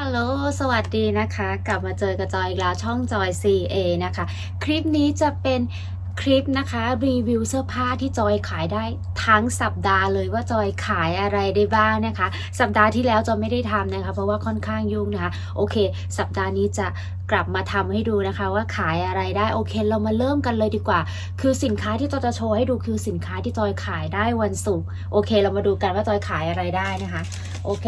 ฮัลโหล สวัสดีนะคะ กลับมาเจอกับจอยอีกแล้วช่องจอย CA นะคะ คลิปนี้จะเป็นคลิปนะคะ รีวิวเสื้อผ้าที่จอยขายได้ทั้งสัปดาห์เลยว่าจอยขายอะไรได้บ้างนะคะ สัปดาห์ที่แล้วจอยไม่ได้ทำนะคะ เพราะว่าค่อนข้างยุ่งนะคะ โอเค สัปดาห์นี้จะ กลับมาทำให้ดูนะคะว่าขายอะไรได้โอเค เรามาเริ่มกันเลยดีกว่า คือสินค้าที่จอยจะโชว์ให้ดูคือสินค้าที่จอยขายได้วันศุกร์โอเค เรามาดูกันว่าจอยขายอะไรได้นะคะ โอเค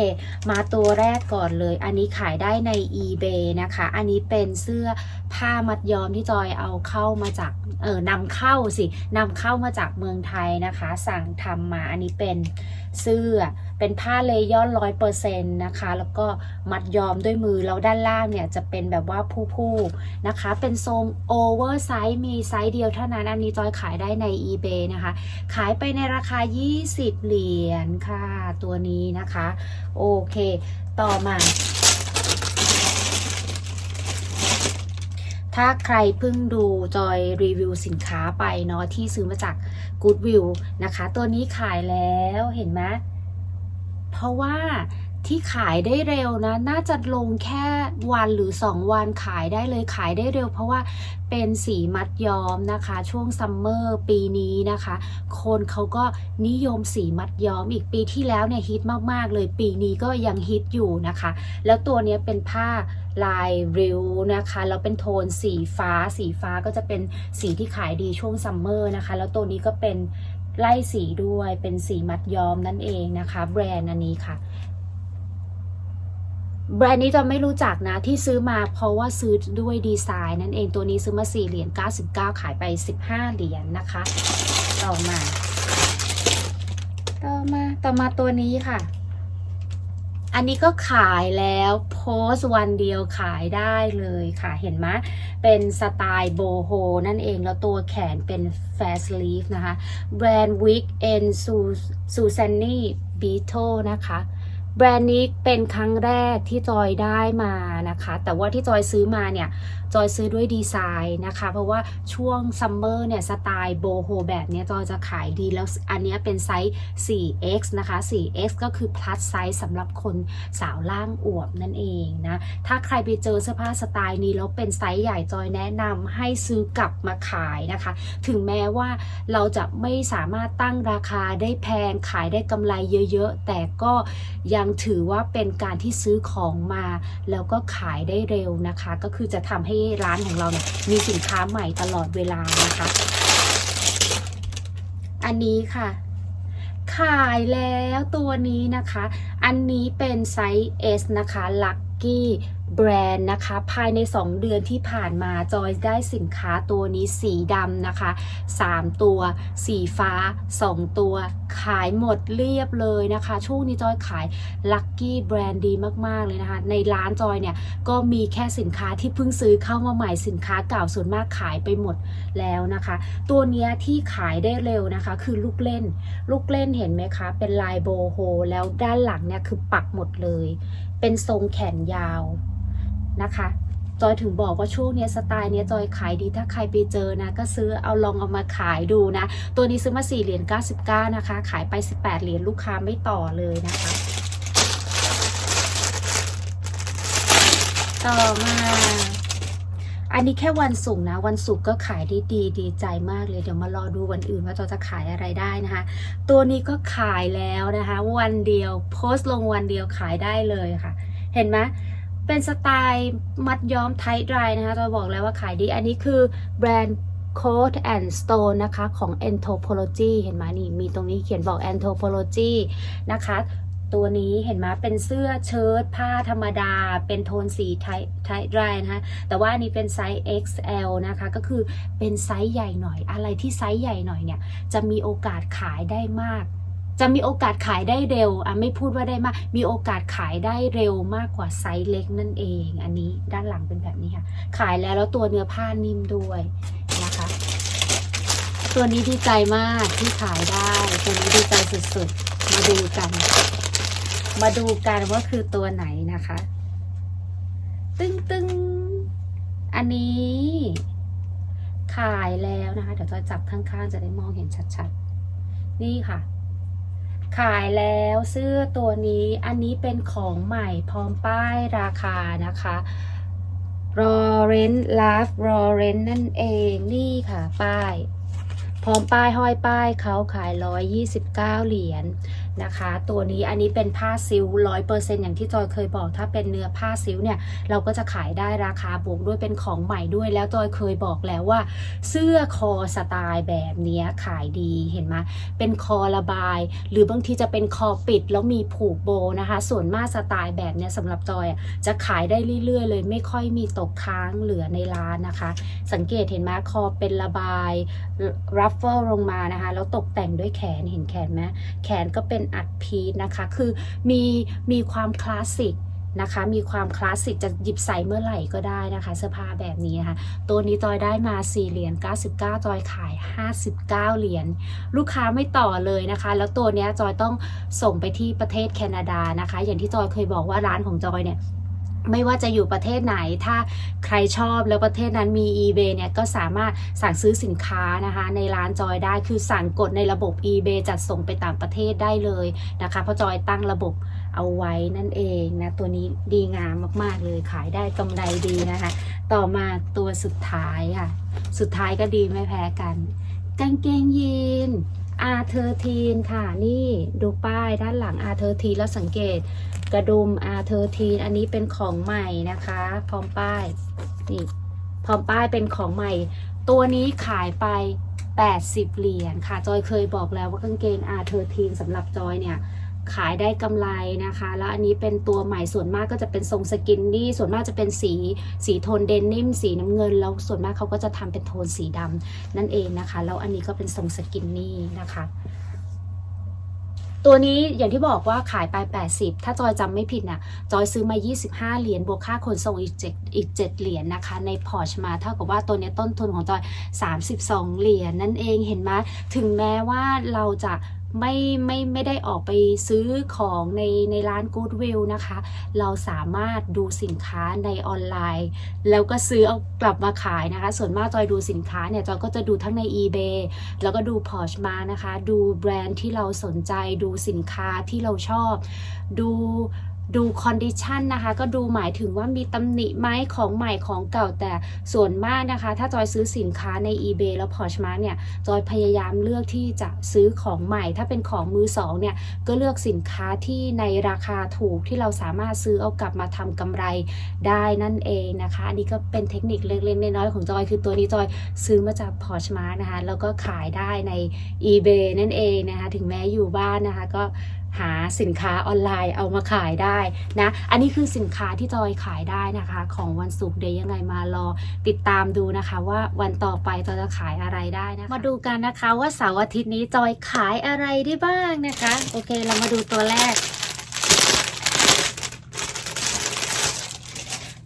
มาตัวแรกก่อนเลย อันนี้ขายได้ใน eBay นะคะ อันนี้เป็นเสื้อผ้ามัดย้อมที่จอยเอาเข้ามาจากเออนำเข้าสินำเข้ามาจากเมืองไทยนะคะ สั่งทำมาอันนี้เป็น เสื้อ เป็นผ้าเลยอนร้อยเปอร์เซ็นต์นะคะ แล้วก็มัดยอมด้วยมือ แล้วด้านล่างเนี่ยจะเป็นแบบว่าผู้ๆนะคะ เป็นทรงโอเวอร์ไซส์มีไซส์เดียวเท่านั้น อันนี้จอยขายได้ใน eBay นะคะ ขายไปในราคา 20 เหรียญค่ะ ตัวนี้นะคะ โอเค ต่อมา ถ้าใครเพิ่งดูจอยรีวิวสินค้าไปเนาะที่ซื้อมาจาก Goodwill นะคะ ตัวนี้ขายแล้วเห็นไหมเพราะว่า ที่ขายได้เร็วนะ น่าจะลงแค่วันหรือ 2 วันขายได้เลยขายได้เร็ว เพราะว่าเป็นสีมัดย้อมนะคะ ช่วงซัมเมอร์ปีนี้นะคะ คนเขาก็นิยมสีมัดย้อมอีกปีที่แล้วเนี่ยฮิตมากๆ เลยปีนี้ก็ยังฮิตอยู่นะคะ แล้วตัวนี้เป็นผ้าลายริ้วนะคะแล้วเป็นโทนสีฟ้า สีฟ้าก็จะเป็นสีที่ขายดีช่วงซัมเมอร์นะคะ แล้วตัวนี้ก็เป็นไล่สีด้วยเป็นสีมัดย้อมนั่นเองนะคะ แบรนด์อันนี้ค่ะ แบรนด์นี้จะไม่รู้จักนะที่ซื้อมาเพราะว่าซื้อด้วยดีไซน์นั่นเองตัวนี้ซื้อมา 4 เหรียญ99 ขายไป 15 เหรียญนะคะ ต่อมา ต่อมาต่อมาตัวนี้ค่ะ อันนี้ก็ขายแล้วโพสต์วันเดียวขายได้เลยค่ะเห็นไหมเป็นสไตล์โบโฮนั่นเองแล้วตัวแขนเป็นแฟสลีฟนะคะ แบรนด์ Wick and Susanny Beetle นะคะ แบรนด์นี้เป็นครั้งแรกที่จอยได้มานะคะ แต่ว่าที่จอยซื้อมาเนี่ยจอยซื้อด้วยดีไซน์นะคะ เพราะว่าช่วงซัมเมอร์เนี่ยสไตล์โบโฮแบบเนี้ยจอยจะขายดีแล้วอันนี้เป็นไซส์ 4x นะคะ 4x ก็คือ plus size สำหรับคนสาวล่างอวบนั่นเองนะ ถ้าใครไปเจอเสื้อผ้าสไตล์นี้แล้วเป็นไซส์ใหญ่จอยแนะนำให้ซื้อกลับมาขายนะคะ ถึงแม้ว่าเราจะไม่สามารถตั้งราคาได้แพงขายได้กำไรเยอะๆ แต่ก็ยังถือว่าเป็นการที่ซื้อของมา แล้วก็ขายได้เร็วนะคะ ก็คือจะทำให้ร้านของเราเนี่ยมีสินค้าใหม่ตลอดเวลานะคะ อันนี้ค่ะ ขายแล้วตัวนี้นะคะ อันนี้เป็นไซส์ S นะคะลัก Lucky แบรนด์นะคะ ภายใน 2 เดือนที่ผ่านมาจอยได้สินค้าตัวนี้สีดำนะคะ 3 ตัว สีฟ้า 2 ตัว ขายหมดเรียบเลยนะคะ ช่วงนี้จอยขาย Lucky แบรนด์ดีมาก ๆ เลยนะคะ ในร้านจอยเนี่ย ก็มีแค่สินค้าที่เพิ่งซื้อเข้ามาใหม่สินค้าเก่าส่วนมากขายไปหมดแล้วนะคะ ตัวนี้ที่ขายได้เร็วนะคะ คือลูกเล่น ลูกเล่นเห็นไหมคะ เป็นลายโบโฮแล้วด้านหลังเนี่ยคือปักหมดเลย เป็นทรงแขนยาวนะคะ จอยถึงบอกว่าช่วงนี้สไตล์นี้จอยขายดีถ้าใครไปเจอนะ ก็ซื้อเอาลองเอามาขายดูนะ ตัวนี้ซื้อมา4เหรียญ99 นะคะ ขายไป 18 เหรียญลูกค้าไม่ต่อเลยนะคะ ต่อมา อันนี้แค่วันศุกร์นะ วันศุกร์ก็ขายได้ดีดีใจมากเลยเดี๋ยวมารอดูวันอื่นว่าเราจะขายอะไรได้นะคะ ตัวนี้ก็ขายแล้วนะคะ วันเดียวโพสต์ลงวันเดียวขายได้เลยค่ะ เห็นไหมเป็นสไตล์มัดย้อมไทท์ไรนะคะเราบอกแล้วว่าขายดี อันนี้คือแบรนด์ Coat and Stone นะคะ ของ Anthropology เห็นไหมนี่ มีตรงนี้เขียนบอก Anthropology นะคะ ตัวนี้เห็นไหมเป็นเสื้อเชิ้ตผ้าธรรมดา เป็นโทนสีไทไทไรนะคะแต่ว่านนี้เป็นไซส์ XL นะคะก็คือเป็นไซส์ใหญ่หน่อย อะไรที่ไซส์ใหญ่หน่อยเนี่ยจะมีโอกาสขายได้มาก จะมีโอกาสขายได้เร็วอะไม่พูดว่าได้มาก มีโอกาสขายได้เร็วมากกว่าไซส์เล็กนั่นเอง อันนี้ด้านหลังเป็นแบบนี้ค่ะ ขายแล้วแล้วตัวเนื้อผ้านิ่มด้วยนะคะ ตัวนี้ดีใจมากที่ขายได้ ตัวนี้ดีใจสุดๆ มาดูกัน มาดูกันว่าคือตัวไหนนะคะ ตึ้งตึ้งอันนี้ ขายแล้วนะคะ เดี๋ยวจะจับข้างๆ จะได้มองเห็นชัดๆ นี่ค่ะ ขายแล้วเสื้อตัวนี้ อันนี้เป็นของใหม่พร้อมป้ายราคานะคะรอเรนลาฟรอเรนนั่นเอง นี่ค่ะป้าย พร้อมป้ายห้อยป้ายเขาขาย 129 เหรียญ นะคะ ตัวนี้อันนี้เป็นผ้าซิลร้อยเปอร์เซ็นอย่างที่จอยเคยบอก ถ้าเป็นเนื้อผ้าซิลเนี่ยเราก็จะขายได้ราคาบวกด้วยเป็นของใหม่ด้วยแล้วจอยเคยบอกแล้วว่า เสื้อคอสไตล์แบบนี้ขายดีเห็นไหมเป็นคอระบาย หรือบางทีจะเป็นคอปิดแล้วมีผูกโบนะคะ ส่วนมากสไตล์แบบเนี้ยสำหรับจอยจะขายได้เรื่อยๆ เลย ไม่ค่อยมีตกค้างเหลือในร้านนะคะ สังเกตเห็นไหมคอเป็นระบายรัฟเฟิลลงมานะคะแล้วตกแต่งด้วยแขนเห็นแขนไหมแขนก็เป็นอัดพีทนะคะ คือมีมีความคลาสสิกนะคะ มีความคลาสสิกจะหยิบใส่เมื่อไหร่ก็ได้นะคะ เสื้อผ้าแบบนี้นะคะ ตัวนี้จอยได้มา 4 เหรียญ 99 จอยขาย 59 เหรียญ ลูกค้าไม่ต่อเลยนะคะ แล้วตัวนี้จอยต้องส่งไปที่ประเทศแคนาดานะคะ อย่างที่จอยเคยบอกว่าร้านของจอยเนี่ย ไม่ว่าจะอยู่ประเทศไหนถ้าใครชอบแล้วประเทศนั้นมี eBay เนี่ยก็สามารถสั่งซื้อสินค้านะคะ ในร้านจอยได้คือสั่งกดในระบบ eBay จัดส่งไปต่างประเทศได้เลยนะคะเพราะจอยตั้งระบบเอาไว้นั่นเองนะ ตัวนี้ดีงามมาก ๆ เลยขายได้กำไรดีนะคะ ต่อมาตัวสุดท้ายค่ะ สุดท้ายก็ดีไม่แพ้กัน กางเกงยีนอาเธอทีนค่ะนี่ดูป้ายด้านหลังอาเธอทีแล้วสังเกต กระดุมอาเธอทีนอันนี้เป็นของใหม่นะคะ พร้อมป้ายนี่พร้อมป้ายเป็นของใหม่ ตัวนี้ขายไป 80 เหรียญค่ะ จอยเคยบอกแล้วว่ากางเกงอาเธอทีนสำหรับจอยเนี่ยขายได้กำไรนะคะ แล้วอันนี้เป็นตัวใหม่ส่วนมากก็จะเป็นทรงสกินนี่ส่วนมากจะเป็นสีสีโทนเดนนิมสีน้ำเงิน แล้วส่วนมากเขาก็จะทำเป็นโทนสีดำนั่นเองนะคะ แล้วอันนี้ก็เป็นทรงสกินนี่นะคะ ตัวนี้อย่างที่บอกว่าขายไป 80 ถ้าจอยจำไม่ผิดน่ะจอยซื้อมา 25 เหรียญบวกค่าขนส่งอีก7อีก 7 เหรียญนะคะ ในพอร์ชมาเท่ากับว่าตัวนี้ต้นทุนของจอย 32 เหรียญนั่นเองเห็นไหมถึงแม้ว่าเราจะ ไม่ไม่ไม่ได้ออกไปซื้อของในในร้าน Goodwill นะคะ เราสามารถดูสินค้าในออนไลน์ แล้วก็ซื้อเอากลับมาขายนะคะ ส่วนมากจอยดูสินค้าเนี่ยจอยก็จะดูทั้งใน eBay แล้วก็ดู Porsche มานะคะ ดูแบรนด์ที่เราสนใจดูสินค้าที่เราชอบ ดู ดูคอนดิชันนะคะก็ดูหมายถึงว่ามีตำหนิไหมของใหม่ของเก่าแต่ส่วนมากนะคะ ถ้าจอยซื้อสินค้าใน eBay แล้ว Porsche มาเนี่ยจอยพยายามเลือกที่จะซื้อของใหม่ ถ้าเป็นของมือสองเนี่ยก็เลือกสินค้าที่ในราคาถูกที่เราสามารถซื้อเอากลับมาทำกำไรได้นั่นเองนะคะ อันนี้ก็เป็นเทคนิคเล็กๆน้อยๆของจอยคือตัวนี้จอยซื้อมาจาก Porsche มานะคะแล้วก็ขายได้ใน eBay นั่นเองนะคะถึงแม้อยู่บ้านนะคะก็ หาสินค้าออนไลน์เอามาขายได้นะ อันนี้คือสินค้าที่จอยขายได้นะคะ ของวันศุกร์เดี๋ยวยังไงมารอติดตามดูนะคะว่าวันต่อไปจอยจะขายอะไรได้นะคะมาดูกันนะคะว่าเสาร์อาทิตย์นี้จอยขายอะไรได้บ้างนะคะ โอเคเรามาดูตัวแรก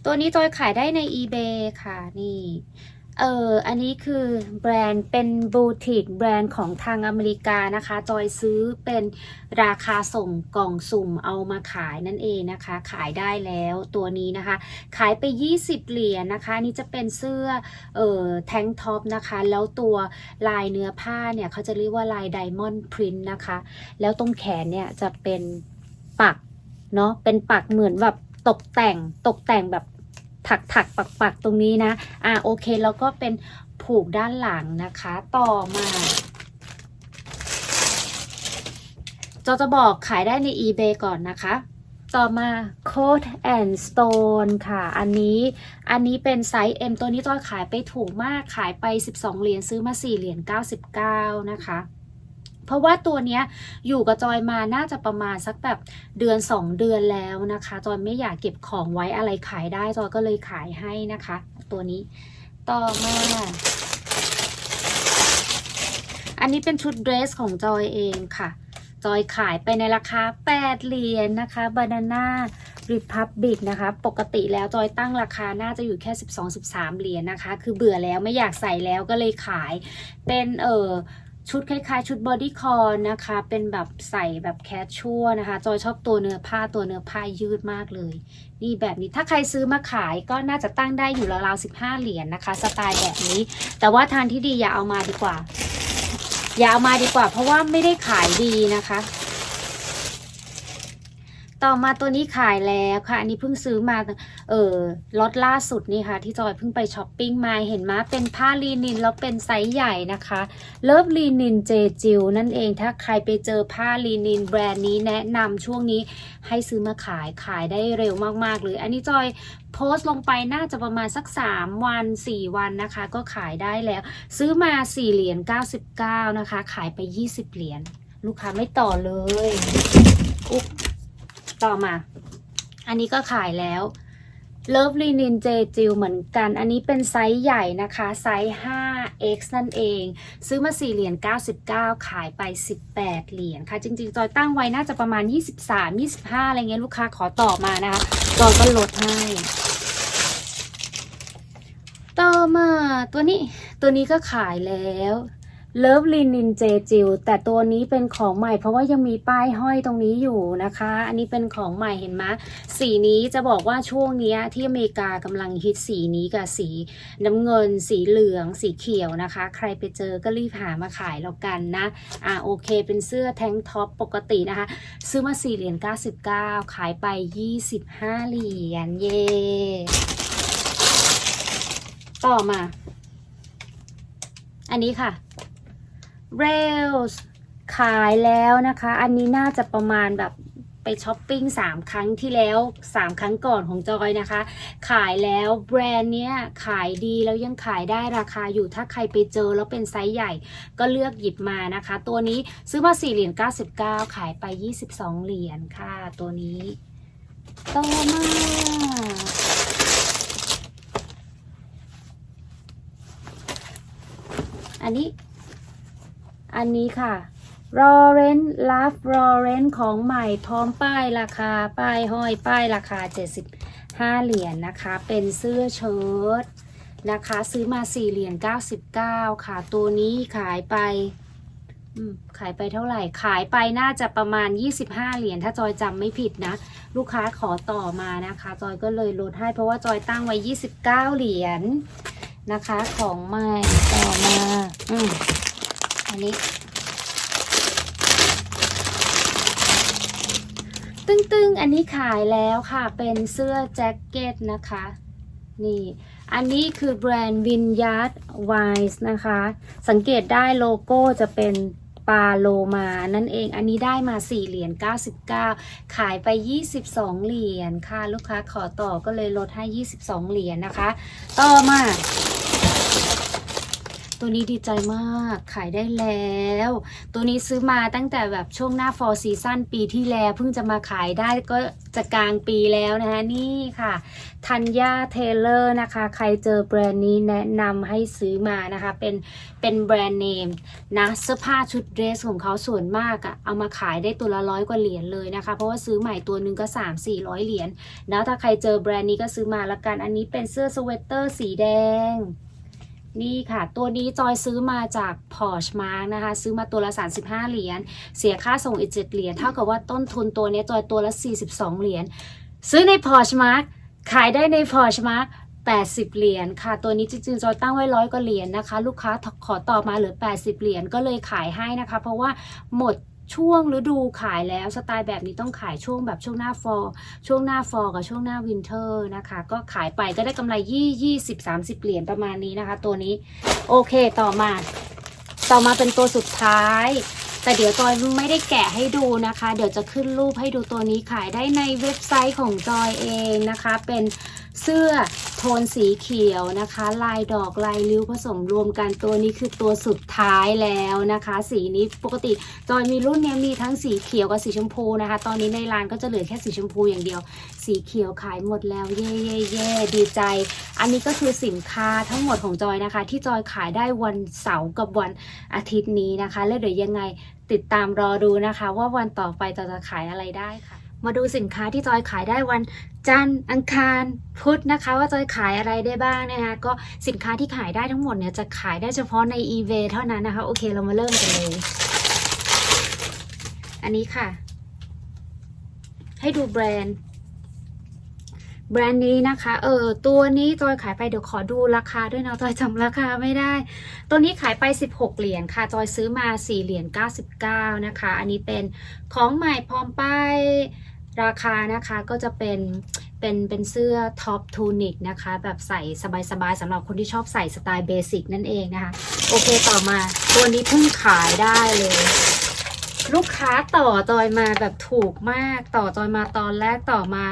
ตัวนี้จอยขายได้ใน eBay ค่ะนี่ เอออันนี้คือแบรนด์เป็นบูติกแบรนด์ของทางอเมริกานะคะ จอยซื้อเป็นราคาส่งกล่องสุ่มเอามาขายนั่นเองนะคะ ขายได้แล้วตัวนี้นะคะ ขายไป 20 เหรียญนะคะนนี่จะเป็นเสื้อเอ่อแทงท็อปนะคะ แล้วตัวลายเนื้อผ้าเนี่ยเขาจะเรียกว่าลายไดมอนด์พรินต์นะคะ แล้วตรงแขนเนี่ยจะเป็นปักเนาะเป็นปักเหมือนแบบตกแต่งตกแต่งแบบ ถักถักปักปักตรงนี้นะ อ่าโอเคแล้วก็เป็นผูกด้านหลังนะคะ ต่อมาจอจะบอกขายได้ใน eBay ก่อนนะคะ ต่อมา Coat and Stone ค่ะ อันนี้ อันนี้เป็นไซส์ M ตัวนี้จอยขายไปถูกมาก ขายไป 12 เหรียญ ซื้อมา 4 เหรียญ 99 นะคะ เพราะว่าตัวเนี้ยอยู่กับจอยมาน่าจะประมาณสักแบบเดือน 2 เดือนแล้วนะคะ จอยไม่อยากเก็บของไว้อะไรขายได้ จอยก็เลยขายให้นะคะ ตัวนี้ต่อมา อันนี้เป็นชุดเดรสของจอยเองค่ะ จอยขายไปในราคา 8 เหรียญนนะคะ Banana Republic นะคะ ปกติแล้วจอยตั้งราคาน่าจะอยู่แค่ 12-13 เหรียญนะคะ คือเบื่อแล้วไม่อยากใส่แล้วก็เลยขายเป็นเออ ชุดคล้ายๆ ชุดบอดี้คอร์นะคะ เป็นแบบใส่แบบแคชชัวนะคะ จอยชอบตัวเนื้อผ้าตัวเนื้อผ้ายืดมากเลย นี่แบบนี้ถ้าใครซื้อมาขายก็น่าจะตั้งได้อยู่ราวๆ15เหรียญนะคะ สไตล์แบบนี้ แต่ว่าทางที่ดีอย่าเอามาดีกว่า อย่าเอามาดีกว่า เพราะว่าไม่ได้ขายดีนะคะ ต่อมาตัวนี้ขายแล้วค่ะ อันนี้เพิ่งซื้อมา เออล็อตล่าสุดนี่ค่ะ ที่จอยเพิ่งไปช้อปปิ้งมาเห็นมาเป็นผ้าลีนินแล้วเป็นไซส์ใหญ่นะคะเลิฟลีนินเจจิวนั่นเองถ้าใครไปเจอผ้าลีนินแบรนด์นี้แนะนำช่วงนี้ให้ซื้อมาขายขายได้เร็วมากๆเลยอันนี้จอยโพสต์ลงไปน่าจะประมาณสัก 3 วัน 4 วันนะคะ ก็ขายได้แล้ว ซื้อมา 4 เหรียญ99 นะคะ ขายไป 20 เหรียญลูกค้าไม่ต่อเลยอุ๊ ต่อมา อันนี้ก็ขายแล้วเลิฟลีนินเจจิวเหมือนกัน อันนี้เป็นไซส์ใหญ่นะคะ ไซส์ 5x นั่นเอง ซื้อมา 4 เหรียญ 99 ขายไป 18 เหรียญค่ะ จริง ๆ จอยตั้งไว้น่าจะประมาณ 23 25 อะไรเงี้ยลูกค้าขอต่อมานะคะ จอยก็ลดให้ ต่อมาตัวนี้ ตัวนี้ก็ขายแล้ว เลิฟลินินเจจิวแต่ตัวนี้เป็นของใหม่ เพราะว่ายังมีป้ายห้อยตรงนี้อยู่นะคะ อันนี้เป็นของใหม่เห็นไหมสีนี้จะบอกว่าช่วงนี้ที่อเมริกากำลังฮิตสีนี้กับสีน้ำเงิน สีเหลือง สีเขียวนะคะ ใครไปเจอก็รีบหามาขายแล้วกันนะอ่าโอเค เป็นเสื้อแทงท็อปปกตินะคะ ซื้อมา4เหรียญ99ขายไป25เหรียญเย่ต่อมา อันนี้ค่ะ Rails ขายแล้วนะคะ อันนี้น่าจะประมาณแบบไปช้อปปิ้ง3 ครั้งที่แล้ว 3 ครั้งก่อนของจอยนะคะ ขายแล้วแบรนด์เนี้ยขายดีแล้วยังขายได้ราคาอยู่ถ้าใครไปเจอแล้วเป็นไซส์ใหญ่ก็เลือกหยิบมานะคะ ตัวนี้ซื้อมา4เหรียญ99 ขายไป 22 เหรียญค่ะ ตัวนี้ต่อมาอันนี้ อันนี้ค่ะ r o r e n Love r o r e n ของใหม่พร้อมป้ายราคา ป้ายห้อยป้ายราคา 75 เหรียญนะคะ เป็นเสื้อเชิ้ตนะคะ ซื้อมา 4 เหรียญ99 ค่ะ ตัวนี้ขายไปขายไปเท่าไหร่ ขายไปน่าจะประมาณ 25 เหรียญ ถ้าจอยจำไม่ผิดนะ ลูกค้าขอต่อมานะคะ จอยก็เลยลดให้เพราะว่าจอยตั้งไว้ 29 เหรียญนะคะ ของใหม่ต่อมา อืม อันนี้ ตึ้งๆ อันนี้ขายแล้วค่ะ เป็นเสื้อแจ็คเก็ตนะคะ นี่ อันนี้คือแบรนด์ Vineyard Wines นะคะ สังเกตได้โลโก้จะเป็นปลาโลมานั่นเอง อันนี้ได้มา 4 เหรียญ 99 ขายไป 22 เหรียญค่ะ ลูกค้าขอต่อก็เลยลดให้ 22 เหรียญนะคะ ต่อมา ตัวนี้ดีใจมากขายได้แล้ว ตัวนี้ซื้อมาตั้งแต่แบบช่วงหน้า fall season ปีที่แล้วเพิ่งจะมาขายได้ก็จะกลางปีแล้วนะคะนี่ค่ะทัญญาเทเลอร์นะคะ ใครเจอแบรนด์นี้แนะนำให้ซื้อมานะคะ เป็นเป็นแบรนด์เนมนะเสื้อผ้าชุดเดรสของเขาส่วนมากอะเอามาขายได้ตัวละร้อยกว่าเหรียญเลยนะคะ เพราะว่าซื้อใหม่ตัวหนึ่งก็ 3 4 0 0 เหรียญแล้วถ้าใครเจอแบรนด์นี้ก็ซื้อมาละกันอันนี้เป็นเสื้อสเวตเตอร์สีแดง นี่ค่ะ ตัวนี้จอยซื้อมาจาก Poshmark นะคะ ซื้อมาตัวละ 35 เหรียญ เสียค่าส่งอีก 7 เหรียญ เท่ากับว่าต้นทุนตัวนี้จอยตัวละ 42 เหรียญ ซื้อใน Poshmark ขายได้ใน Poshmark 80 เหรียญค่ะ ตัวนี้จริงๆจอยตั้งไว้ร้อยกว่าเหรียญนะคะ ลูกค้าขอต่อมาเหลือ 80 เหรียญก็เลยขายให้นะคะ เพราะว่าหมด ช่วงฤดูขายแล้วสไตล์แบบนี้ต้องขายช่วงแบบช่วงหน้าฟอร์ช่วงหน้าฟอร์กับช่วงหน้าวินเทอร์นะคะ ก็ขายไปก็ได้กำไรยี่ยี่สิบสามสิบเหรียญประมาณนี้นะคะ ตัวนี้โอเคต่อมา ต่อมาเป็นตัวสุดท้าย แต่เดี๋ยวจอยไม่ได้แกะให้ดูนะคะ เดี๋ยวจะขึ้นรูปให้ดูตัวนี้ขายได้ในเว็บไซต์ของจอยเองนะคะ เป็นเสื้อ โทนสีเขียวนะคะ ลายดอกลายริ้วผสมรวมกันตัวนี้คือตัวสุดท้ายแล้วนะคะ สีนี้ปกติจอยมีรุ่นเนี้ยมีทั้งสีเขียวกับสีชมพูนะคะ ตอนนี้ในร้านก็จะเหลือแค่สีชมพูอย่างเดียว สีเขียวขายหมดแล้วเย่เย่เย่ดีใจ อันนี้ก็คือสินค้าทั้งหมดของจอยนะคะ ที่จอยขายได้วันเสาร์กับวันอาทิตย์นี้นะคะ แล้วเดี๋ยวยังไงติดตามรอดูนะคะ ว่าวันต่อไปจอยจะขายอะไรได้ค่ะ มาดูสินค้าที่จอยขายได้วันจันทร์อังคารพุธนะคะ ว่าจอยขายอะไรได้บ้างนะคะก็สินค้าที่ขายได้ทั้งหมดเนี่ยจะขายได้เฉพาะใน eBay เท่านั้นนะคะ โอเคเรามาเริ่มกันเลย อันนี้ค่ะ ให้ดูแบรนด์แบรนด์นี้นะคะ เออ ตัวนี้จอยขายไปเดี๋ยวขอดูราคาด้วยนะจอยจำราคาไม่ได้ ตัวนี้ขายไป 16 เหรียญค่ะ จอยซื้อมา 4 เหรียญ 99 นะคะ อันนี้เป็นของใหม่พร้อมป้าย ราคานะคะก็จะเป็นเป็นเป็นเสื้อท็อปทูนิกนะคะ แบบใส่สบายๆสำหรับคนที่ชอบใส่สไตล์เบสิกนั่นเองนะคะ โอเคต่อมา ตัวนี้เพิ่งขายได้เลย ลูกค้าต่อจอยมาแบบถูกมากต่อจอยมาตอนแรกต่อมา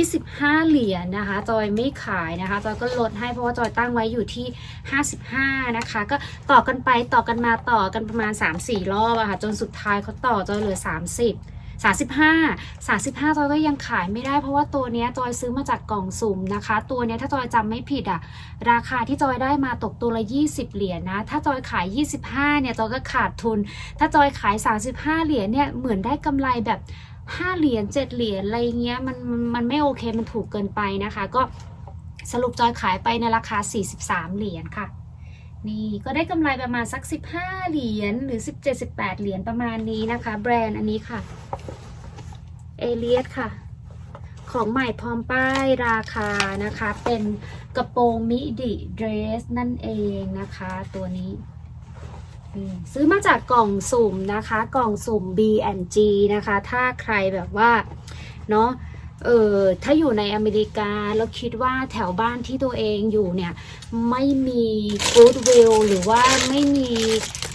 25 เหรียญนะคะ จอยไม่ขายนะคะ จอยก็ลดให้เพราะว่าจอยตั้งไว้อยู่ที่ 55 นะคะ ก็ต่อกันไปต่อกันมาต่อกันประมาณ 3-4 รอบอะค่ะจนสุดท้ายเขาต่อจอยเหลือ 30 35 35จอยก็ยังขายไม่ได้เพราะว่าตัวเนี้ยจอยซื้อมาจากกล่องสุ่มนะคะ ตัวเนี้ยถ้าจอยจำไม่ผิดอะราคาที่จอยได้มาตกตัวละ 20 เหรียญนะถ้าจอยขาย 25เนี่ยจอยก็ขาดทุน ถ้าจอยขาย 35 เหรียญเนี่ยเหมือนได้กำไรแบบ5เหรียญ7เหรียญอะไรเงี้ยมันมันมันไม่โอเคมันถูกเกินไปนะคะ ก็สรุปจอยขายไปในราคา 43 เหรียญค่ะ นี่ก็ได้กำไรประมาณสัก 15 เหรียญหรือ 17-18 เหรียญประมาณนี้นะคะ แบรนด์อันนี้ค่ะเอเลียสค่ะ ของใหม่พร้อมป้ายราคานะคะ เป็นกระโปรงมิดิเดรสนั่นเองนะคะตัวนี้ซื้อมาจากกล่องสุ่มนะคะ กล่องสุ่ม B&G นะคะ ถ้าใครแบบว่า เนาะ เออถ้าอยู่ในอเมริกาแล้วคิดว่าแถวบ้านที่ตัวเองอยู่เนี่ยไม่มีฟู้ดวิลหรือว่าไม่มี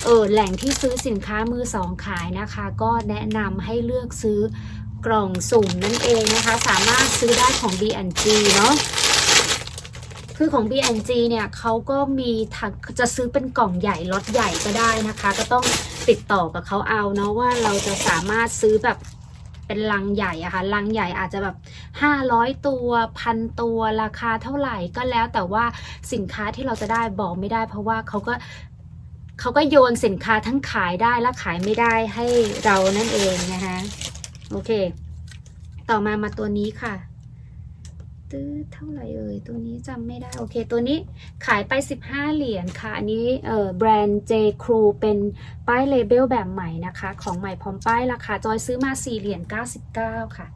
เออแหล่งที่ซื้อสินค้ามือสองขายนะคะ ก็แนะนำให้เลือกซื้อกล่องสุ่มนั่นเองนะคะ สามารถซื้อได้ของ B&G เนาะคือของ B&G เนี่ยเขาก็มีทางจะซื้อเป็นกล่องใหญ่ล็อตใหญ่ก็ได้นะคะ ก็ต้องติดต่อกับเขาเอาเนาะว่าเราจะสามารถซื้อแบบ เป็นลังใหญ่อะค่ะลังใหญ่อาจจะแบบ 500 ตัวพันตัวราคาเท่าไหร่ก็แล้วแต่ว่าสินค้าที่เราจะได้บอกไม่ได้ เพราะว่าเขาก็เขาก็โยนสินค้าทั้งขายได้และขายไม่ได้ให้เรานั่นเองนะคะโอเค ต่อมามาตัวนี้ค่ะ ตื้อเท่าไหร่เอ่ย ตัวนี้จำไม่ได้ โอเค ตัวนี้ขายไป 15 เหรียญค่ะ อันนี้เอ่อแบรนด์ J Crew เป็นป้ายเลเบลแบบใหม่นะคะ ของใหม่พร้อมป้ายราคาจอยซื้อมา 4 เหรียญ99 ค่ะ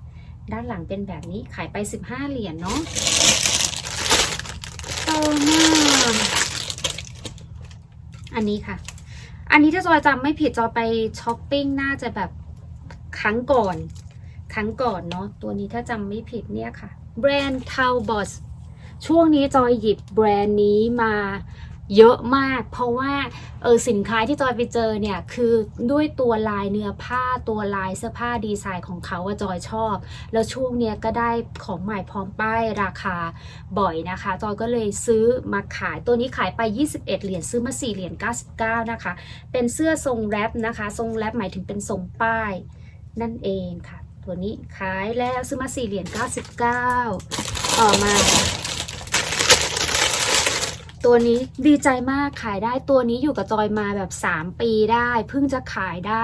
ด้านหลังเป็นแบบนี้ขายไป 15 เหรียญเนาะต่อมาอันนี้ค่ะ อันนี้ถ้าจอยจำไม่ผิดจอยไปช้อปปิ้งน่าจะแบบครั้งก่อน ครั้งก่อนเนาะตัวนี้ถ้าจำไม่ผิดเนี่ยค่ะ แบรนด์ t a l b o t ช่วงนี้จอยหยิบแบรนด์นี้มาเยอะมาก เพราะว่าเออสินค้าที่จอยไปเจอเนี่ย คือด้วยตัวลายเนื้อผ้าตัวลายเสื้อผ้าดีไซน์ของเขาว่าจอยชอบ แล้วช่วงเนี้ยก็ได้ของใหม่พร้อมป้ายราคาบ่อยนะคะ จอยก็เลยซื้อมาขายตัวนี้ขายไป 21 เหรียญซื้อมา 4 เหรียญ99 นะคะ เป็นเสื้อทรงแรปนะคะ ทรงแรปหมายถึงเป็นทรงป้ายนั่นเองค่ะ ตัวนี้ขายแล้วซื้อมาสี่เหรียญ99ต่อมา ตัวนี้ดีใจมากขายได้ตัวนี้อยู่กับจอยมาแบบ3ปีได้เพิ่งจะขายได้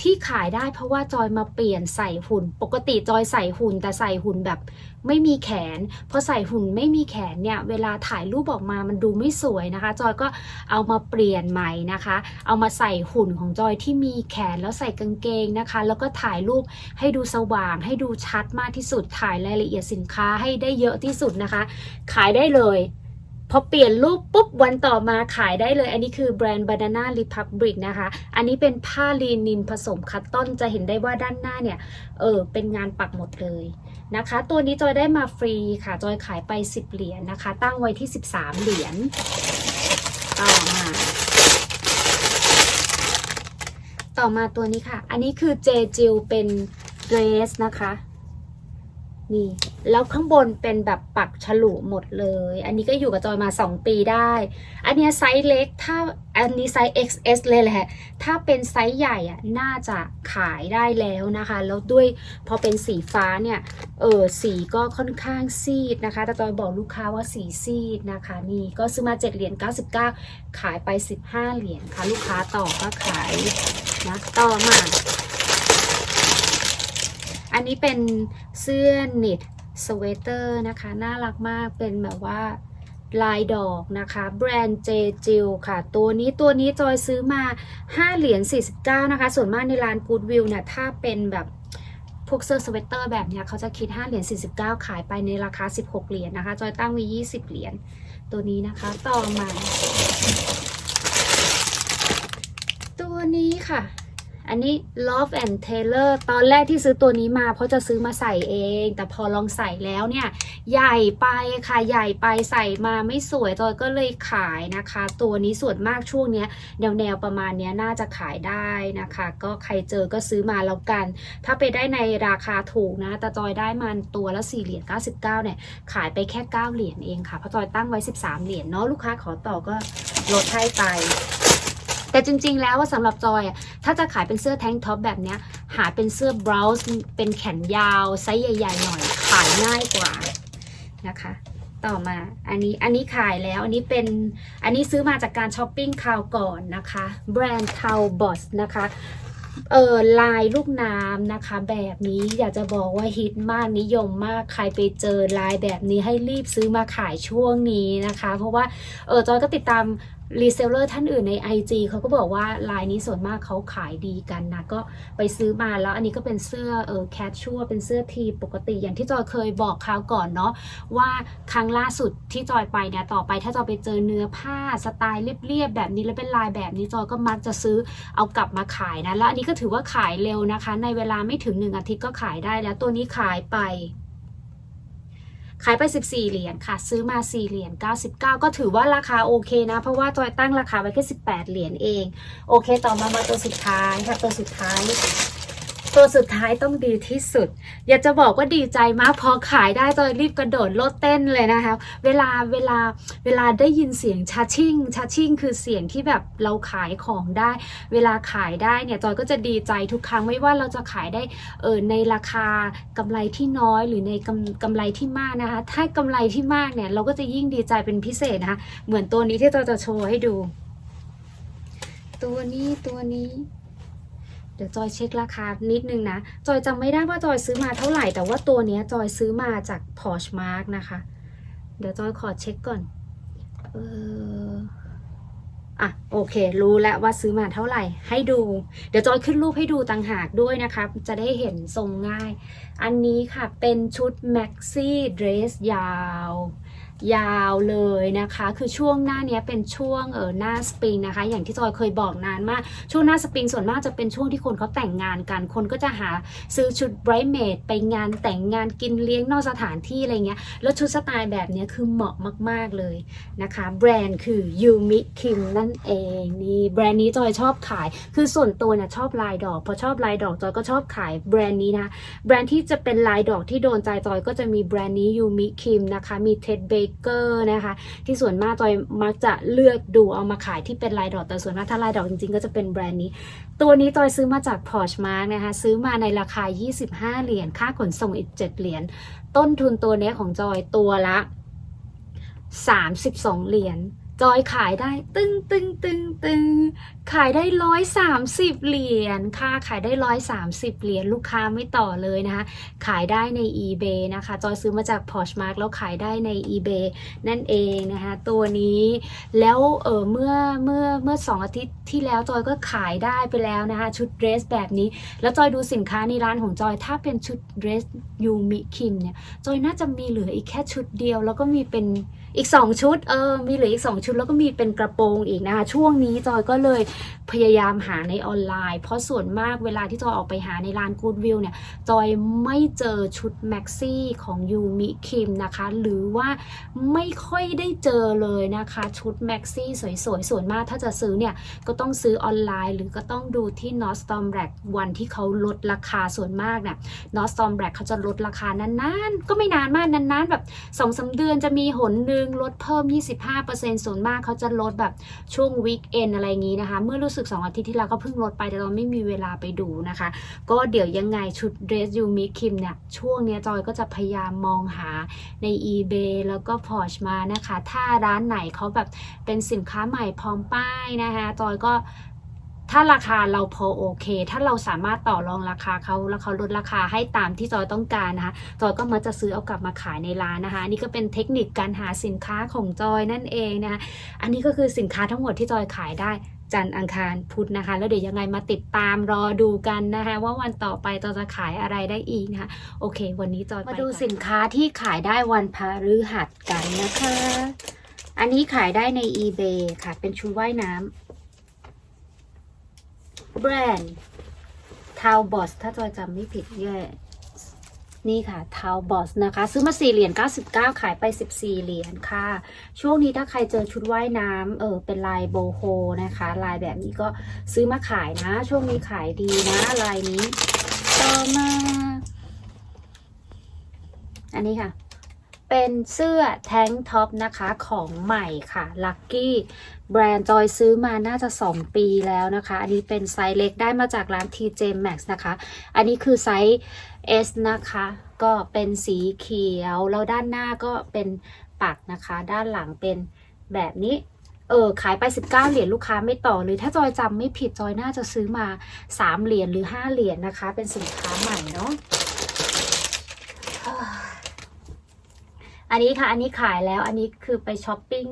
ที่ขายได้เพราะว่าจอยมาเปลี่ยนใส่หุ่น ปกติจอยใส่หุ่นแต่ใส่หุ่นแบบ ไม่มีแขนพอใส่หุ่นไม่มีแขนเนี่ยเวลาถ่ายรูปออกมามันดูไม่สวยนะคะ จอยก็เอามาเปลี่ยนใหม่นะคะ เอามาใส่หุ่นของจอยที่มีแขนแล้วใส่กางเกงนะคะ แล้วก็ถ่ายรูปให้ดูสว่างให้ดูชัดมากที่สุดถ่ายรายละเอียดสินค้าให้ได้เยอะที่สุดนะคะ ขายได้เลยพอเปลี่ยนรูปปุ๊บวันต่อมาขายได้เลย อันนี้คือแบรนด์ Banana Republic นะคะ อันนี้เป็นผ้าลีนินผสมคัตตอนจะเห็นได้ว่าด้านหน้าเนี่ย เออเป็นงานปักหมดเลย นะคะ ตัวนี้จอยได้มาฟรีค่ะจอยขายไป 10 เหรียญนะคะ ตั้งไว้ที่ 13 เหรียญต่อมา ต่อมาตัวนี้ค่ะ อันนี้คือเจจิลเป็นเดรสนะคะ นี่ แล้วข้างบนเป็นแบบปักฉลุหมดเลย อันนี้ก็อยู่กับจอยมา 2 ปีได้ อันนี้ไซส์เล็ก ถ้าอันนี้ไซส์ XS เลยแหละ ถ้าเป็นไซส์ใหญ่อะน่าจะขายได้แล้วนะคะ แล้วด้วยพอเป็นสีฟ้าเนี่ย เออสีก็ค่อนข้างซีดนะคะ แต่จอยบอกลูกค้าว่าสีซีดนะคะ นี่ก็ซื้อมา7เหรียญ99 ขายไป 15 เหรียญค่ะ ลูกค้าต่อก็ขายนะต่อมา อันนี้เป็นเสื้อ knit sweater นะคะ น่ารักมากเป็นแบบว่าลายดอกนะคะ แบรนด์ J Jill ค่ะ ตัวนี้ตัวนี้จอยซื้อมา 5 เหรียญ 49 นะคะ ส่วนมากในร้าน Goodwill เนี่ยถ้าเป็นแบบพวกเสื้อสเวตเตอร์แบบเนี้ยเขาจะคิด 5 เหรียญ 49 ขายไปในราคา 16 เหรียญนะคะ จอยตั้งไว้20 เหรียญตัวนี้นะคะต่อมา ตัวนี้ค่ะ อันนี้ Love and Taylor ตอนแรกที่ซื้อตัวนี้มาเพราะจะซื้อมาใส่เอง แต่พอลองใส่แล้วเนี่ย ใหญ่ไปค่ะ ใหญ่ไปใส่มาไม่สวยจอยก็เลยขายนะคะ ตัวนี้ส่วนมากช่วงเนี้ยแนวแนวๆประมาณเนี้ยน่าจะขายได้นะคะ ก็ใครเจอก็ซื้อมาแล้วกัน ถ้าไปได้ในราคาถูกนะแต่จอยได้มันตัวละ4เหรียญ99เนี่ย ขายไปแค่ 9 เหรียญเองค่ะเพราะจอยตั้งไว้ 13 เหรียญเนาะลูกค้าขอต่อก็ลดให้ไป แต่จริง ๆ แล้วว่าสำหรับจอยอะถ้าจะขายเป็นเสื้อแทงท็อปแบบเนี้ย หาเป็นเสื้อบราวส์เป็นแขนยาวไซส์ใหญ่ ๆ หน่อย ขายง่ายกว่านะคะ ต่อมาอันนี้อันนี้ขายแล้วอันนี้เป็นอันนี้ซื้อมาจากการช้อปปิ้งคราวก่อนนะคะแบรนด์ t o w b o s นะคะเออลายลูกน้ำนะคะ แบบนี้อยากจะบอกว่าฮิตมากนิยมมากใครไปเจอลายแบบนี้ให้รีบซื้อมาขายช่วงนี้นะคะ เพราะว่าเออจอยก็ติดตาม รีเซลเลอร์ท่านอื่นใน IG เขาก็บอกว่าลายนี้ส่วนมากเขาขายดีกันนะ ก็ไปซื้อมาแล้วอันนี้ก็เป็นเสื้อเออแคชชัวเป็นเสื้อทีปกติอย่างที่จอยเคยบอกคราวก่อนเนาะว่าครั้งล่าสุดที่จอยไปเนี่ยต่อไปถ้าจอยไปเจอเนื้อผ้าสไตล์เรียบๆแบบนี้แล้วเป็นลายแบบนี้จอยก็มักจะซื้อเอากลับมาขายนะแล้วอันนี้ก็ถือว่าขายเร็วนะคะ ในเวลาไม่ถึง 1 อาทิตย์ก็ขายได้แล้วตัวนี้ขายไป ขายไป 14 เหรียญค่ะ ซื้อมา 4 เหรียญ 99 ก็ถือว่าราคาโอเคนะ เพราะว่าจอยตั้งราคาไว้แค่ 18 เหรียญเอง โอเค ต่อมามาตัวสุดท้ายค่ะ ตัวสุดท้าย ตัวสุดท้ายต้องดีที่สุด อยากจะบอกว่าดีใจมากพอขายได้จอยรีบกระโดดโลดเต้นเลยนะคะ เวลาเวลาเวลาได้ยินเสียงชาชิ่งชาชิ่งคือเสียงที่แบบเราขายของได้ เวลาขายได้เนี่ยจอยก็จะดีใจทุกครั้งไม่ว่าเราจะขายได้เออในราคากำไรที่น้อยหรือในกำกำไรที่มากนะคะ ถ้ากำไรที่มากเนี่ยเราก็จะยิ่งดีใจเป็นพิเศษนะคะเหมือนตัวนี้ที่จอยจะโชว์ให้ดู ตัวนี้ตัวนี้ ดี๋ยวจอยเช็คราคานิดนึงนะ จอยจำไม่ได้ว่าจอยซื้อมาเท่าไหร่ แต่ว่าตัวนี้จอยซื้อมาจาก Poshmark นะคะ เดี๋ยวจอยขอเช็คก่อน เอออะโอเค รู้แล้วว่าซื้อมาเท่าไหร่ ให้ดู เดี๋ยวจอยขึ้นรูปให้ดูต่างหากด้วยนะคะ จะได้เห็นทรงง่าย อันนี้ค่ะเป็นชุด Maxi Dress ยาว ยาวเลยนะคะ คือช่วงหน้านี้เป็นช่วงเออหน้าสปริงนะคะ อย่างที่จอยเคยบอกนานมาก ช่วงหน้าสปริงส่วนมากจะเป็นช่วงที่คนเขาแต่งงานกัน คนก็จะหาซื้อชุดไบรท์เมดไปงานแต่งงานกินเลี้ยงนอกสถานที่อะไรเงี้ย แล้วชุดสไตล์แบบเนี้ยคือเหมาะมาก ๆเลยนะคะ แบรนด์คือยูมิคิมนั่นเองนี่แบรนด์นี้จอยชอบขาย คือส่วนตัวเนี่ยชอบลายดอก พอชอบลายดอกจอยก็ชอบขายแบรนด์นี้นะ แบรนด์ที่จะเป็นลายดอกที่โดนใจจอยก็จะมีแบรนด์นี้ยูมิคิมนะคะ มีเท็ดเบเกอร์นะคะ ที่ส่วนมากจอยมักจะเลือกดูเอามาขายที่เป็นลายดอกแต่ส่วนมากถ้าลายดอกจริงๆ ก็จะเป็นแบรนด์นี้ ตัวนี้จอยซื้อมาจาก Poshmark นะคะ ซื้อมาในราคา 25 เหรียญค่าขนส่งอีก 7 เหรียญต้นทุนตัวนี้ของจอยตัวละ 32 เหรียญจอยขายได้ตึ้งตึ้งตึ้งตึ้งขายได้ร้อยสามสิบเหรียญค่ะขายได้ร้อยสามสิบเหรียญลูกค้าไม่ต่อเลยนะคะ ขายได้ใน eBay นะคะจอยซื้อมาจาก Poshmark แล้วขายได้ใน eBay นั่นเองนะคะตัวนี้แล้วเออเมื่อเมื่อเมื่อสองอาทิตย์ที่แล้วจอยก็ขายได้ไปแล้วนะคะ ชุดเดรสแบบนี้ แล้วจอยดูสินค้าในร้านของจอยถ้าเป็นชุดเดรสยูมิคิมเนี่ยจอยน่าจะมีเหลืออีกแค่ชุดเดียว แล้วก็มีเป็นอีก 2 ชุดเออมีเหลืออีก 2 ชุดแล้วก็มีเป็นกระโปรงอีกนะคะช่วงนี้จอยก็เลยพยายามหาในออนไลน์ เพราะส่วนมากเวลาที่จอยออกไปหาในร้านกูดวิวเนี่ยจอยไม่เจอชุดแม็กซี่ของยูมิคิมนะคะ หรือว่าไม่ค่อยได้เจอเลยนะคะ ชุดแม็กซี่สวยๆส่วนมากถ้าจะซื้อเนี่ย ก็ต้องซื้อออนไลน์ หรือก็ต้องดูที่ n o s t o m b r a c วันที่เขาลดราคาส่วนมากเนี่ย n o s t o m b r a c เขาจะลดราคานานๆ ก็ไม่นานมากนานๆ แบบ2อสาเดือนจะมีหนหนึ่งลดเพิ่ม 25%ส่วนมากเขาจะลดแบบช่วงวีคเอนอะไรอย่างนี้นะคะเมื่อรู้สึก 2 อาทิตย์ที่แล้วก็เพิ่งลดไปแต่เราไม่มีเวลาไปดูนะคะ ก็เดี๋ยวยังไงชุดเดรสยูมิคิมเนี่ยช่วงเนี้ยจอยก็จะพยายามมองหาใน eBay แล้วก็ Porsche มานะคะ ถ้าร้านไหนเขาแบบเป็นสินค้าใหม่พร้อมป้ายนะคะจอยก็ถ้าราคาเราพอโอเค ถ้าเราสามารถต่อรองราคาเขาแล้วเขาลดราคาให้ตามที่จอยต้องการนะคะ จอยก็มักจะซื้อเอากลับมาขายในร้านนะคะ นี่ก็เป็นเทคนิคการหาสินค้าของจอยนั่นเองนะคะ อันนี้ก็คือสินค้าทั้งหมดที่จอยขายได้ จันทร์อังคารพุธนะคะ แล้วเดี๋ยวยังไงมาติดตามรอดูกันนะคะ ว่าวันต่อไปจอจะขายอะไรได้อีกนะคะ โอเค วันนี้จอยมาดูสินค้าที่ขายได้วันพฤหัสกันนะคะ อันนี้ขายได้ใน eBay ค่ะ เป็นชุดว่ายน้ำแบรนด์ทาวบอสถ้าจอยจำไม่ผิดแย่ นี่ค่ะทาวบอสนะคะ ซื้อมา4เหรียญ99 ขายไป 14 เหรียญค่ะ ช่วงนี้ถ้าใครเจอชุดว่ายน้ำเออเป็นลายโบโฮนะคะ ลายแบบนี้ก็ซื้อมาขายนะ ช่วงนี้ขายดีนะลายนี้ ต่อมา อันนี้ค่ะ เป็นเสื้อแท้งท็อปนะคะของใหม่ค่ะ Lucky แบรนด์จอยซื้อมาน่าจะ 2 ปีแล้วนะคะ อันนี้เป็นไซส์เล็กได้มาจากร้าน TJ Max นะคะ อันนี้คือไซส์ S นะคะ ก็เป็นสีเขียว แล้วด้านหน้าก็เป็นปักนะคะ ด้านหลังเป็นแบบนี้ เออ ขายไป 19 เหรียญลูกค้าไม่ต่อเลยถ้าจอยจำไม่ผิดจอยน่าจะซื้อมา 3 เหรียญหรือ 5 เหรียญนะคะ เป็นสินค้าใหม่เนาะ อันนี้ค่ะ อันนี้ขายแล้ว อันนี้คือไปช้อปปิ้ง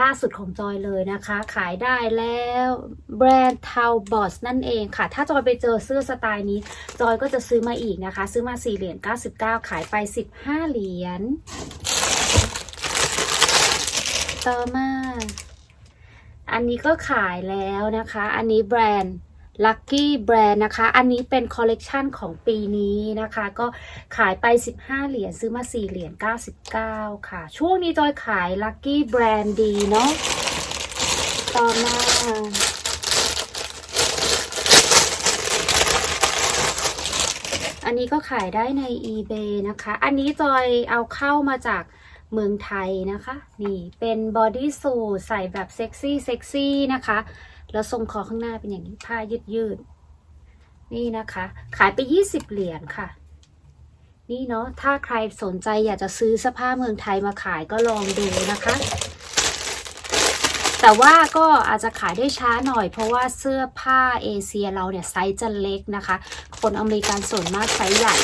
ล่าสุดของจอยเลยนะคะ ขายได้แล้วแบรนด์ทาวบอสนั่นเองค่ะ ถ้าจอยไปเจอเสื้อสไตล์นี้ จอยก็จะซื้อมาอีกนะคะ ซื้อมา4เหรียญ99 ขายไป 15 เหรียญ ต่อมา อันนี้ก็ขายแล้วนะคะ อันนี้แบรนด์ Lucky Brand นะคะ อันนี้เป็นคอลเลกชันของปีนี้นะคะ ก็ขายไป 15 เหรียญซื้อมา 4 เหรียญ99 ค่ะ ช่วงนี้จอยขาย Lucky Brand ดีเนาะต่อมาอันนี้ก็ขายได้ใน eBay นะคะ อันนี้จอยเอาเข้ามาจากเมืองไทยนะคะ นี่เป็นบอดี้สูทใส่แบบเซ็กซี่เซ็กซี่นะคะ แล้วทรงคอข้างหน้าเป็นอย่างนี้ผ้ายืดยืดๆนี่นะคะ ขายไป 20 เหรียญค่ะ นี่เนาะถ้าใครสนใจอยากจะซื้อเสื้อผ้าเมืองไทยมาขายก็ลองดูนะคะ แต่ว่าก็อาจจะขายได้ช้าหน่อย เพราะว่าเสื้อผ้าเอเชียเราเนี่ยไซส์จะเล็กนะคะ คนอเมริกันส่วนมากไซส์ใหญ่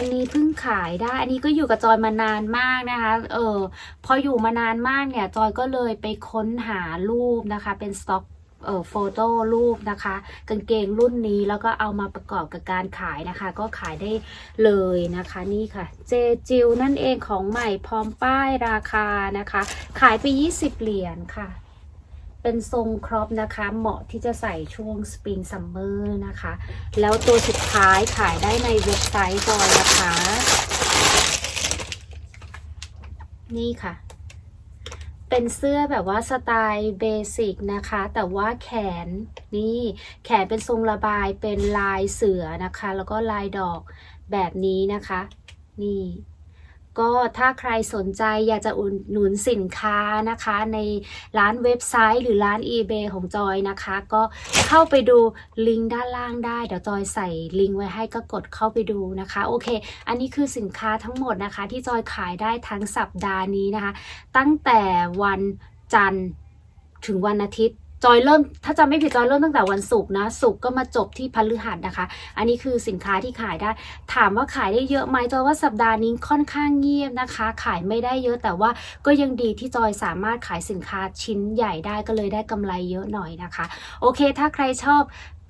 อันนี้เพิ่งขายได้ อันนี้ก็อยู่กับจอยมานานมากนะคะ เออ พออยู่มานานมากเนี่ย จอยก็เลยไปค้นหารูปนะคะ เป็นสต็อกเอ่อโฟโต้รูปนะคะ กางเกงรุ่นนี้แล้วก็เอามาประกอบกับการขายนะคะ ก็ขายได้เลยนะคะนี่ค่ะ เจจิวนั่นเองของใหม่พร้อมป้ายราคานะคะ ขายไป 20 เหรียญค่ะ เป็นทรงครอปนะคะ เหมาะที่จะใส่ช่วงสปริงซัมเมอร์นะคะ แล้วตัวสุดท้ายขายได้ในเว็บไซต์จอยนะคะ นี่ค่ะ เป็นเสื้อแบบว่าสไตล์เบสิกนะคะ แต่ว่าแขนนี่แขนเป็นทรงระบายเป็นลายเสือนะคะ แล้วก็ลายดอกแบบนี้นะคะ นี่ ก็ถ้าใครสนใจอยากจะอุดหนุนสินค้านะคะ ในร้านเว็บไซต์ หรือร้าน eBay ของจอยนะคะ ก็เข้าไปดูลิงก์ด้านล่างได้ เดี๋ยวจอยใส่ลิงก์ไว้ให้ก็กดเข้าไปดูนะคะ โอเค อันนี้คือสินค้าทั้งหมดนะคะ ที่จอยขายได้ทั้งสัปดาห์นี้นะคะ ตั้งแต่วันจันทร์ถึงวันอาทิตย์ จอยเริ่มถ้าจำไม่ผิดจอยเริ่มตั้งแต่วันศุกร์นะศุกร์ก็มาจบที่พฤหัสนะคะ อันนี้คือสินค้าที่ขายได้ ถามว่าขายได้เยอะไหมจอยว่าสัปดาห์นี้ค่อนข้างเงียบนะคะ ขายไม่ได้เยอะแต่ว่าก็ยังดีที่จอยสามารถขายสินค้าชิ้นใหญ่ได้ก็เลยได้กำไรเยอะหน่อยนะคะ โอเค ถ้าใครชอบ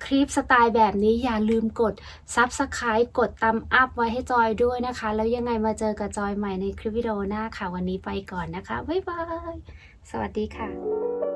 คลิปสไตล์แบบนี้อย่าลืมกด Subscribe กดตามอัพไว้ให้จอยด้วยนะคะ แล้วยังไงมาเจอกับจอยใหม่ในคลิปวิดีโอหน้าค่ะ วันนี้ไปก่อนนะคะ บ๊ายบาย สวัสดีค่ะ